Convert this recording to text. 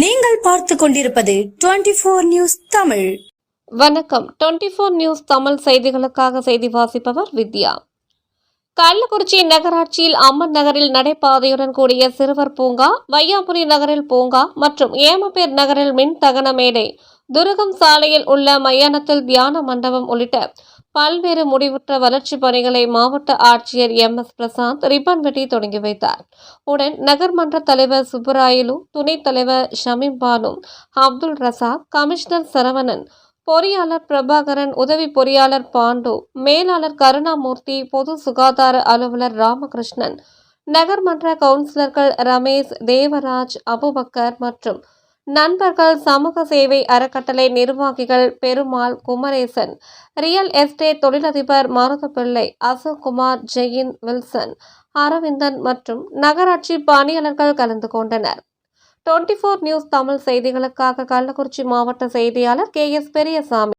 நீங்கள் பார்த்து கொண்டிருப்பது டுவெண்டி போர் நியூஸ் தமிழ். வணக்கம். டுவெண்ட்டி ஃபோர் நியூஸ் தமிழ் செய்திகளுக்காக செய்தி வாசிப்பவர் வித்யா. கள்ளக்குறிச்சி நகராட்சியில் அம்மன் நகரில் நடைபாதையுடன் கூடிய சிறுவர் பூங்கா வையாபுரி நகரில் பூங்கா மற்றும் ஏமப்பேர் நகரில் மின் தகன மேடை துருகம் சாலையில் உள்ள மயானத்தில் தியான மண்டபம் உள்ளிட்ட பல்வேறு முடிவுற்ற வளர்ச்சிப் பணிகளை மாவட்ட ஆட்சியர் எம். எஸ். பிரசாந்த் ரிப்பன் வெட்டி தொடங்கி வைத்தார். உடன் நகர்மன்ற தலைவர் சுப்பராயலு துணைத் தலைவர் ஷமீம் பானு அப்துல் ரசாக் கமிஷனர் சரவணன் பொறியாளர் பிரபாகரன் உதவி பொறியாளர் பாண்டு மேலாளர் கருணாமூர்த்தி பொது சுகாதார அலுவலர் ராமகிருஷ்ணன் நகர்மன்ற கவுன்சிலர்கள் ரமேஷ் தேவராஜ் அபுபக்கர் மற்றும் நண்பர்கள் சமூக சேவை அறக்கட்டளை நிர்வாகிகள் பெருமாள் குமரேசன் ரியல் எஸ்டேட் தொழிலதிபர் மருதப்பிள்ளை அசோக்குமார் ஜெயின் வில்சன் அரவிந்தன் மற்றும் நகராட்சி பணியாளர்கள் கலந்து கொண்டனர். டுவெண்ட்டி ஃபோர் நியூஸ் தமிழ் செய்திகளுக்காக கள்ளக்குறிச்சி மாவட்ட செய்தியாளர் கே எஸ் பெரியசாமி.